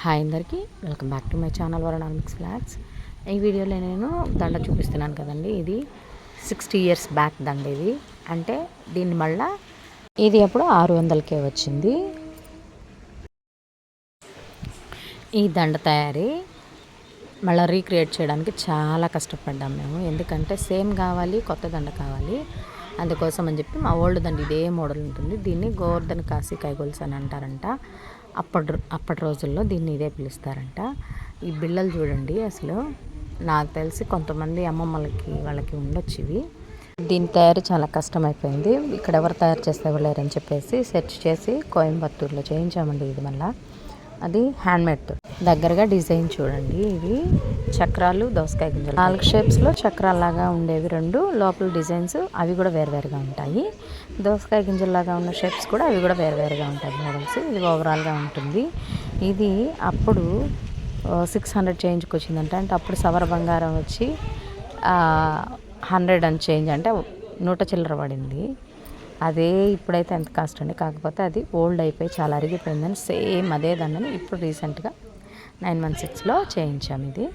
Hi అందరికీ welcome back to my channel వరణామిక్స్ ఫ్లాట్స్ ఈ వీడియోలో నేను దండ చూపిస్తున్నాను కదండి ఇది సిక్స్టీ ఇయర్స్ బ్యాక్ దండ ఇది. అంటే దీన్ని మళ్ళా ఇది అప్పుడు ఆరు వందలకే వచ్చింది. ఈ దండ తయారీ మళ్ళీ రీక్రియేట్ చేయడానికి చాలా కష్టపడ్డాం మేము. ఎందుకంటే సేమ్ కావాలి కొత్త దండ కావాలి. అందుకోసం అని చెప్పి మా ఓల్డ్ దండి ఇదే మోడల్ ఉంటుంది. దీన్ని గోవర్ధన్ కాశీ కైగోల్స్ అని అంటారంట. అప్పటి అప్పటి రోజుల్లో దీన్ని ఇదే పిలుస్తారంట. ఈ బిళ్ళలు చూడండి అసలు. నాకు తెలిసి కొంతమంది అమ్మమ్మలకి వాళ్ళకి ఉండొచ్చు ఇవి. దీని తయారు చాలా కష్టమైపోయింది. ఇక్కడ ఎవరు తయారు చేస్తే లేరని చెప్పేసి సెర్చ్ చేసి కోయంబత్తూరులో చేయించామండి ఇది మళ్ళీ. అది హ్యాండ్మేడ్ దగ్గరగా డిజైన్ చూడండి. ఇవి చక్రాలు దోసకాయ గింజలు. నాలుగు షేప్స్లో చక్రాల్లాగా ఉండేవి రెండు. లోపల డిజైన్స్ అవి కూడా వేరువేరుగా ఉంటాయి. దోసకాయ గింజల్లాగా ఉన్న షేప్స్ కూడా అవి కూడా వేరువేరుగా ఉంటాయి మోడల్స్ ఇది ఓవరాల్గా ఉంటుంది. ఇది అప్పుడు సిక్స్ హండ్రెడ్ చేంజ్కి వచ్చిందంట. అంటే అప్పుడు సవర బంగారం వచ్చి హండ్రెడ్ అండ్ చేంజ్ అంటే నూట చిల్లర పడింది. అదే ఇప్పుడైతే ఎంత కాస్ట్ అండి కాకపోతే అది ఓల్డ్ అయిపోయి చాలా అరిగిపోయిందని సేమ్ అదే దాన్ని ఇప్పుడు రీసెంట్గా నైన్ వన్ సిక్స్లో చేయించాం ఇది.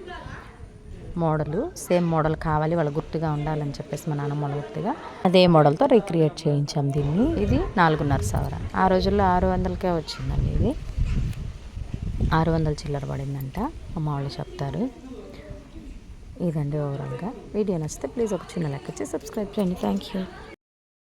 మోడలు సేమ్ మోడల్ కావాలి వాళ్ళ గుర్తుగా ఉండాలని చెప్పేసి మా నాన్నమ్మ గుర్తుగా అదే మోడల్తో రీక్రియేట్ చేయించాం దీన్ని. ఇది నాలుగున్నర సవర. ఆ రోజుల్లో ఆరు వందలకే వచ్చిందండి ఇది. ఆరు వందల చిల్లర పడిందంట అమ్మ వాళ్ళు చెప్తారు. ఇదండి ఓవరాల్గా. వీడియో నచ్చితే ప్లీజ్ ఒక చిన్న లెక్క వచ్చి సబ్స్క్రైబ్ చేయండి. Thank you.